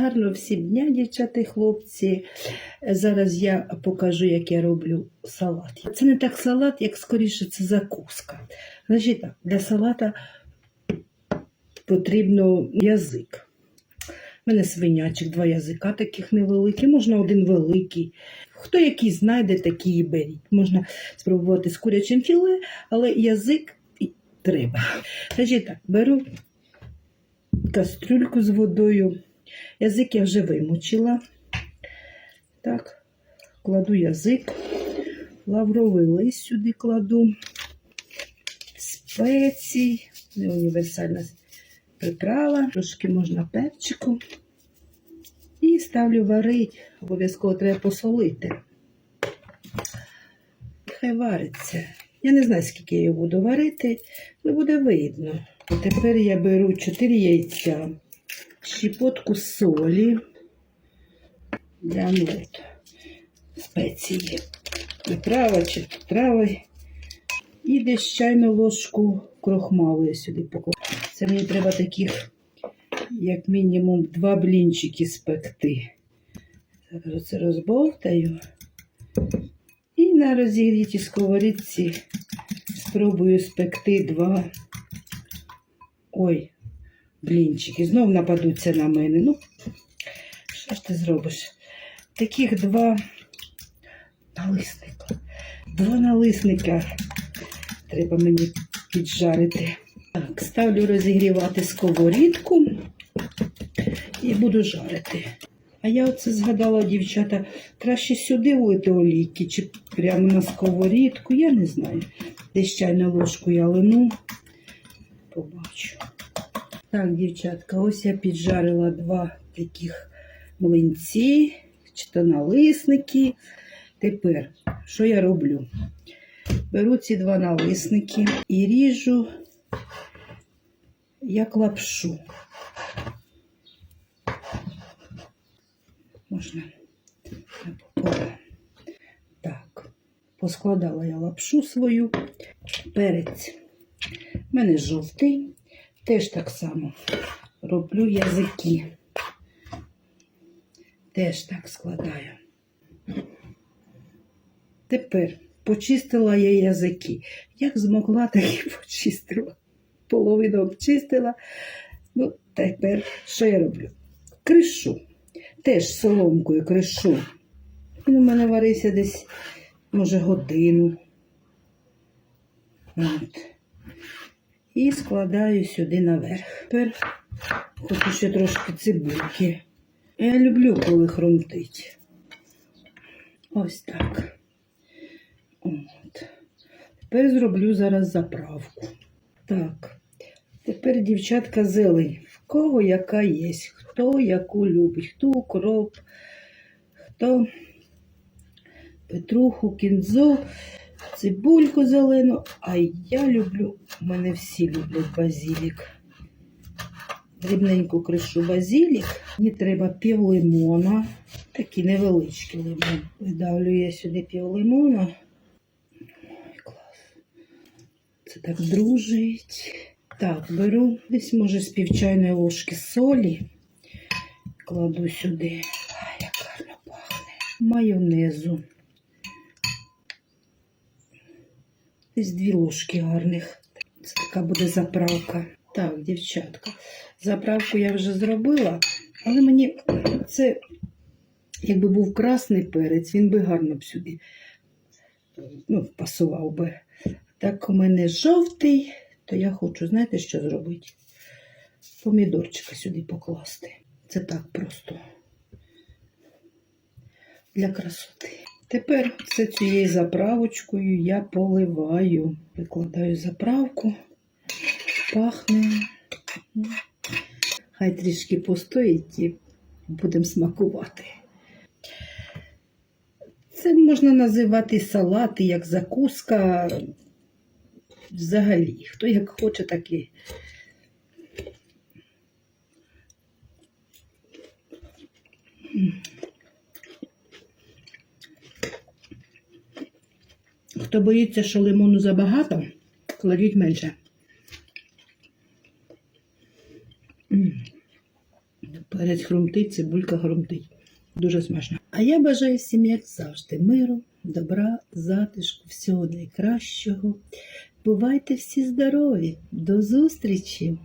Гарно всім дня, дівчата і хлопці. Зараз я покажу, як я роблю салат. Це не так салат, як скоріше це закуска. Значить так, для салата потрібно язик. У мене свинячок, два язика таких невеликі, можна один великий. Хто який знайде, такий і беріть. Можна спробувати з курячим філе, але язик треба. Значить так, беру кастрюльку з водою. Язик я вже вимочила. Так, кладу язик, лавровий лист сюди кладу, спецій, не універсальна приправа, трошки можна перчику. І ставлю варити. Обов'язково треба посолити. Хай вариться. Я не знаю, скільки я його буду варити, але буде видно. Тепер я беру 4 яйця, щепотку солі для омлету, спеції, приправа чи трава. І десь чайну ложку крохмалу я сюди покладу. Це мені треба таких, як мінімум, два блінчики спекти. Зараз це розбовтаю. І на розігрітій сковорідці спробую спекти два. Ой, блінчики. Знов нападуться на мене. Ну, що ж ти зробиш? Таких два налисника. Два налисника треба мені піджарити. Так, ставлю розігрівати сковорідку і буду жарити. А я оце згадала, дівчата, краще сюди влити олійки чи прямо на сковорідку, я не знаю. Десь чайну ложку я лину. Побачу. Так, дівчатка, ось я піджарила два таких млинці, чи то налисники. Тепер, що я роблю? Беру ці два налисники і ріжу як лапшу. Можна. Так, поскладала я лапшу свою, перець. У мене жовтий, теж так само роблю язики. Теж так складаю. Тепер почистила я язики. Як змогла, так і почистила. Половину обчистила. Ну, тепер що я роблю? Кришу. Теж соломкою кришу. Він у мене варився десь, може, годину. От. І складаю сюди наверх. Тепер хочу ще трошки цибульки. Я люблю, коли хрумтить. Ось так. От. Тепер зроблю зараз заправку. Так. Тепер, дівчатка, зелень. В кого яка є, хто яку любить, хто укроп, хто петруху, кінзу, цибульку зелену. А я люблю, у мене всі люблять базілік. Дрібненьку кришу базілік. Мені треба пів лимона. Такий невеличкий лимон. Видавлю я сюди пів лимона. Ой, клас. Це так дружить. Так, беру десь, може, з півчайної ложки солі. Кладу сюди. Ай, як гарно пахне. Майонезу. Десь дві ложки гарних. Це така буде заправка. Так, дівчатка, заправку я вже зробила, але мені це, якби був красний перець, він би гарно б сюди ну, пасував би. Так у мене жовтий, то я хочу, знаєте, що зробити? Помідорчика сюди покласти. Це так просто для красоти. Тепер це цією заправочкою я поливаю. Викладаю заправку, пахне. Хай трішки постоїть і будемо смакувати. Це можна називати салати, як закуска. Взагалі, хто як хоче, так і. Хто боїться, що лимону забагато, кладіть менше. Перець хрумтить, цибулька хрумтить. Дуже смачно. А я бажаю всім, як завжди, миру, добра, затишку, всього найкращого. Бувайте всі здорові. До зустрічі!